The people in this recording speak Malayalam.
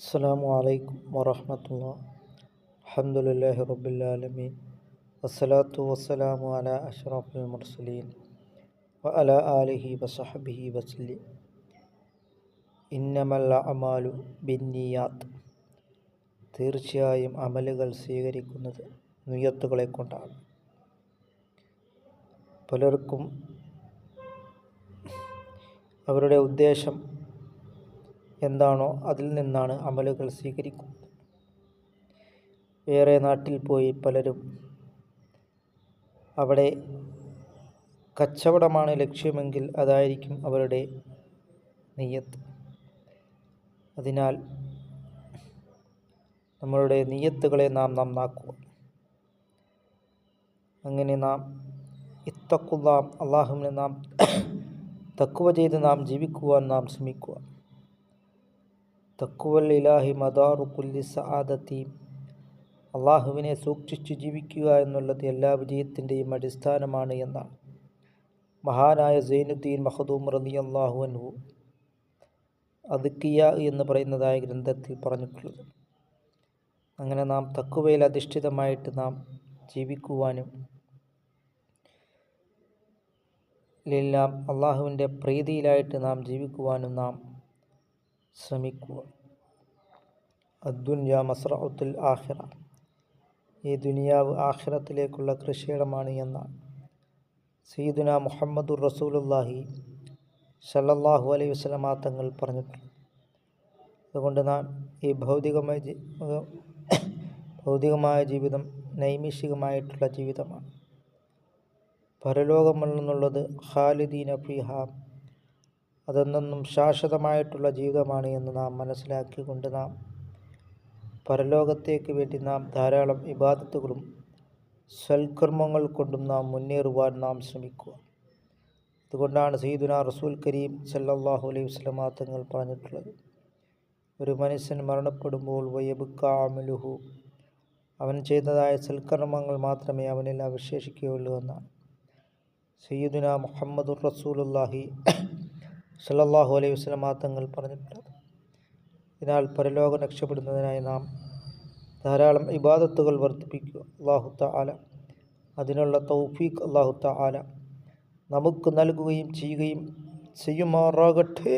അസ്സാം വലൈക്കും വറഹമത്തുള്ള അഹമ്മദുല്ലാഹി റബുല്ലാലമീൻ വസ്സലാത്തു വസ്സലാമു അല അഷ്റഫുൽ മുർസലീൻ വ അല ആലിഹി വസഹബിഹി വസ്ലി. ഇന്നമല്ല അമാലു ബിന്നിയാത്ത്. തീർച്ചയായും അമലുകൾ സ്വീകരിക്കുന്നത് നുയത്തുകളെ കൊണ്ടാണ്. പലർക്കും അവരുടെ ഉദ്ദേശം എന്താണോ അതിൽ നിന്നാണ് അമലുകൾ സ്വീകരിക്കുന്നത്. വേറെ നാട്ടിൽ പോയി പലരും അവിടെ കച്ചവടമാണ് ലക്ഷ്യമെങ്കിൽ അതായിരിക്കും അവരുടെ നെയ്യത്ത് അതിനാൽ നമ്മളുടെ നെയ്യത്തുകളെ നാം നന്നാക്കുക. അങ്ങനെ നാം ഇത്തക്കുള്ള അള്ളാഹുവിനെ നാം തക്കുവ ചെയ്ത് നാം ജീവിക്കുവാൻ നാം ശ്രമിക്കുക. തക്കുവൽ ഇലാഹി മദാറു കുല്ലി സആദത്തി. അള്ളാഹുവിനെ സൂക്ഷിച്ചു ജീവിക്കുക എന്നുള്ളത് എല്ലാ വിജയത്തിന്റെയും അടിസ്ഥാനമാണ് എന്നാണ്. മഹാനായ സൈനുദ്ദീൻ മഹദൂം റതി അള്ളാഹു അൻഹു അതുക്കിയ എന്ന് പറയുന്നതായ ഗ്രന്ഥത്തിൽ പറഞ്ഞിട്ടുള്ളത്. അങ്ങനെ നാം തക്കുവയിൽ അധിഷ്ഠിതമായിട്ട് നാം ജീവിക്കുവാനും എല്ലാം അള്ളാഹുവിന്റെ പ്രീതിയിലായിട്ട് നാം ജീവിക്കുവാനും നാം ശ്രമിക്കുക. അദ്ദുന്യ മസ്രഉത്തുൽ ആഹിറ ഈ ദുനിയാവ് ആഹിറത്തിലേക്കുള്ള കൃഷിയിടമാണ് എന്നാണ്. സീദുന മുഹമ്മദുർ റസൂലുല്ലാഹി സല്ലല്ലാഹു അലൈഹി വസല്ലമ തങ്ങൾ പറഞ്ഞിട്ടുണ്ട് അതുകൊണ്ട് നാം ഈ ഭൗതികമായ ഭൗതികമായ ജീവിതം നൈമിഷികമായിട്ടുള്ള ജീവിതമാണ്. പരലോകമെന്നുള്ളത് ഖാലിദീന ഫിഹ അതെന്നും ശാശ്വതമായിട്ടുള്ള ജീവിതമാണ് എന്ന് നാം മനസ്സിലാക്കിക്കൊണ്ട് നാം പരലോകത്തേക്ക് വേണ്ടി നാം ധാരാളം ഇബാദത്തുകളും സൽക്കർമ്മങ്ങൾ കൊണ്ടും നാം മുന്നേറുവാൻ നാം ശ്രമിക്കുക. അതുകൊണ്ടാണ് സയ്യിദുന റസൂൽ കരീം സല്ലാഹു അലൈഹി വസ്ലമാ തങ്ങൾ പറഞ്ഞിട്ടുള്ളത്. ഒരു മനുഷ്യൻ മരണപ്പെടുമ്പോൾ വയ്യബുക്കാമിലുഹു അവൻ ചെയ്തതായ സൽക്കർമ്മങ്ങൾ മാത്രമേ അവനിൽ അവശേഷിക്കുകയുള്ളൂ എന്നാണ്. സയ്യിദുന മുഹമ്മദുർ റസൂലുല്ലാഹി സല്ലല്ലാഹു അലൈഹി വസല്ലമ തങ്ങൾ പറഞ്ഞിട്ടുള്ളത് അതിനാൽ പരലോകം രക്ഷപ്പെടുന്നതിനായി നാം ധാരാളം ഇബാദത്തുകൾ വർദ്ധിപ്പിക്കുക. അള്ളാഹുത്ത ആല അതിനുള്ള തൗഫീഖ് അള്ളാഹുത്ത ആല നമുക്ക് നൽകുകയും ചെയ്യുകയും ചെയ്യുമാറാകട്ടെ.